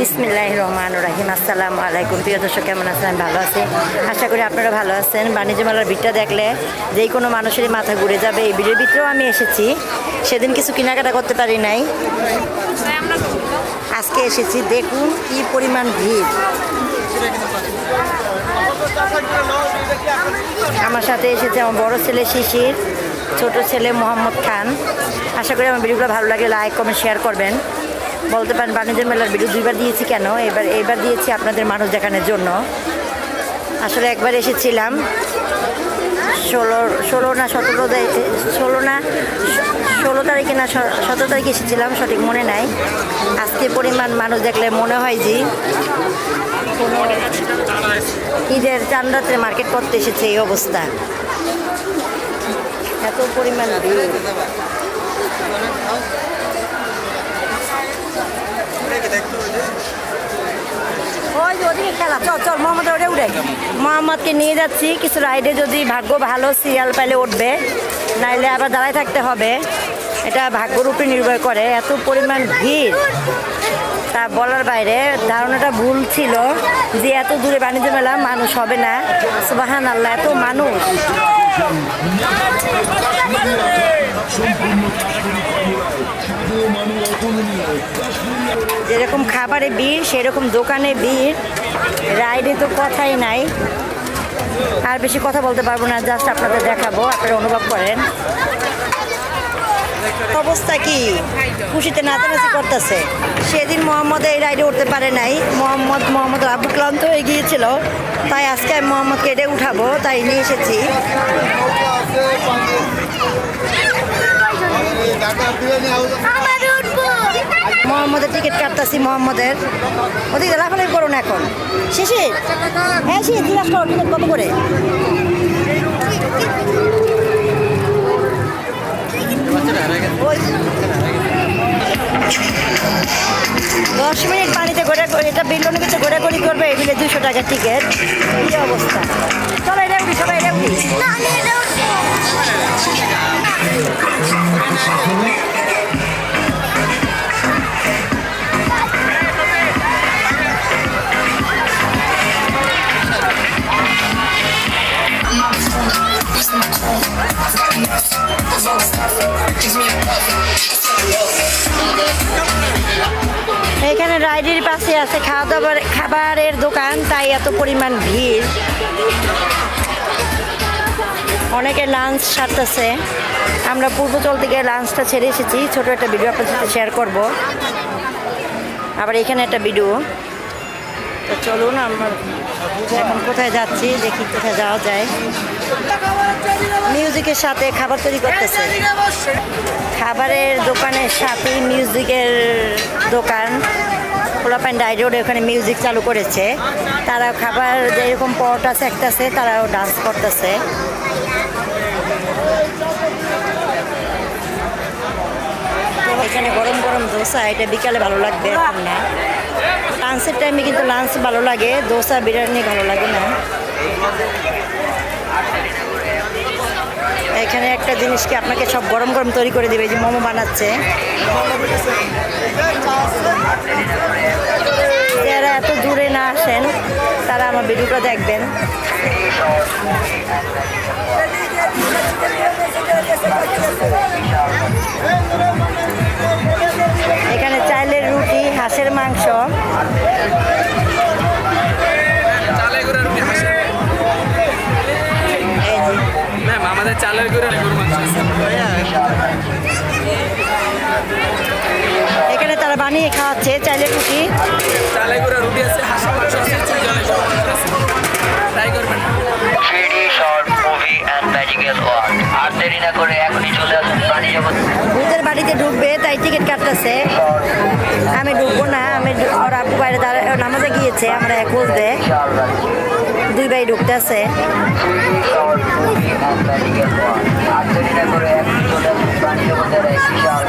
বিসমিল্লাহ রহমান রাহিম আসসালামু আলাইকুম। প্রিয় দর্শক, কেমন আছেন? ভালো আছি। আশা করি আপনারা ভালো আছেন। বাণিজ্য মেলার ভিড়টা দেখলে যেই কোনো মানুষেরই মাথা ঘুরে যাবে। এই ভিড়ের ভিতরেও আমি এসেছি। সেদিন কিছু কেনাকাটা করতে পারি নাই। আজকে এসেছি। দেখুন কি পরিমাণ ভিড়। আমার সাথে এসেছে আমার বড় ছেলে শিশির, ছোট ছেলে মোহাম্মদ খান। আশা করি আমার ভিডিওগুলো ভালো লাগে লাইক কমেন্ট শেয়ার করবেন। বলতে পারেন, বাণিজ্য মেলার ভিডিও দুইবার দিয়েছি কেন? এবার এবার দিয়েছি আপনাদের মানুষ দেখানোর জন্য। আসলে একবার এসেছিলাম, ষোলো ষোলো না সতেরো ষোলো না, ষোলো তারিখে না সতেরো তারিখে এসেছিলাম, সঠিক মনে নাই। আজকে পরিমাণ মানুষ দেখলে মনে হয় যে ঈদের চান্দাতে মার্কেট করতে এসেছে এই অবস্থা। এত পরিমাণ ভিড় ওই যে ওদিকে খেলা চল চল মোহাম্মদ ওরে উঠে মোহাম্মদকে নিয়ে যাচ্ছি, কিছু রাইডে যদি ভাগ্য ভালো সিরিয়াল পাইলে উঠবে, নাইলে আবার দাঁড়ায় থাকতে হবে। এটা ভাগ্যর উপরে নির্ভর করে, এত পরিমাণ ভিড়। তা বলার বাইরে, ধারণাটা ভুল ছিল যে এত দূরে বাণিজ্য মেলা মানুষ হবে না। সুবাহান আল্লাহ এত মানুষ। যেরকম খাবারে ভিড় সেরকম দোকানে ভিড় রাইডে তো কথাই নাই। আর বেশি কথা বলতে পারব না জাস্ট আপনাদের দেখাবো, আপনারা অনুভব করেন। অবস্থা কি? খুশিতে নাচানাচি করতেছে। সেদিন মোহাম্মদ এই রাইডে উঠতে পারে নাই। মোহাম্মদ মোহাম্মদ আবু ক্লান্ত হয়ে গিয়েছিল। তাই আজকে আমি মোহাম্মদকে এটে উঠাবো, তাই নিয়ে এসেছি। মোহাম্মদের টিকিট কাটতেছি, মোহাম্মদের। ওদিকে লাফালাফি করুন এখন। শিশির হ্যাঁ শিশির জিজ্ঞাসা করো টিকিট কত করে? দশ মিনিট পানিতে ঘোরা এটা বিল্লনে কিছু ঘোরাঘুরি করবে এগুলো দুশো টাকার টিকিট কি অবস্থা? চলো, এটা আছে খাওয়া দাওয়ার খাবারের দোকান, তাই এত পরিমাণ ভিড়। অনেকে লাঞ্চ সারতেছে। আমরা পূর্বচল থেকে লাঞ্চটা ছেড়ে এসেছি। ছোট একটা ভিডিও আপনার সাথে শেয়ার করব। আবার এখানে একটা ভিডিও তো চলুন, আমরা এখন কোথায় যাচ্ছি, দেখি কোথায় যাওয়া যায়। মিউজিকের সাথে খাবার তৈরি করতেছে। খাবারের দোকানের সাথে মিউজিকের দোকান। পোলাপাইন ডাই রোডে ওখানে মিউজিক চালু করেছে। তারা খাবার যেরকম পরোটা সেকতেছে তারাও ডান্স করতেছে। এখানে গরম গরম দোসা, এটা বিকালে ভালো লাগবে না। লাঞ্চের টাইমে কিন্তু লাঞ্চ ভালো লাগে, দোসা, বিরিয়ানি ভালো লাগে না। এখানে একটা জিনিস কি আপনাকে সব গরম গরম তৈরি করে দিবে যে মোমো বানাচ্ছে। যারা এত দূরে না আসেন, তারা আমার ভিডিওটা দেখবেন। এখানে চাইলের রুটি, হাঁসের মাংস। ম্যাম আমাদের চালের গুঁড়া গরু মাংস এখানে তারা বানিয়ে খাওয়াচ্ছে রুটি। চালের গুঁড়া রুটি আছে হাঁসের মাংস আছে চিকেনের গরু মাংস আছে। ট্রাই করবেন 3D short movie and magical world আর দেরি না করে এখনই চলে আসুন প্রাণী জগৎ। ভূতের বাড়িতে ঢুকবে তাই টিকিট কাটতেছে। আমি ঢুকবো না আমি ওর আব্বু বাইরে দাঁড়া নামাজে গিয়েছে আমরা এক বলতে। দুই ভাই ঢুকতেছে। 3D শর্ট ম্যাজিক্যাল ওয়ার্ল্ড আর দেরি না করে এখনই চলে আসুন প্রাণী বিশাল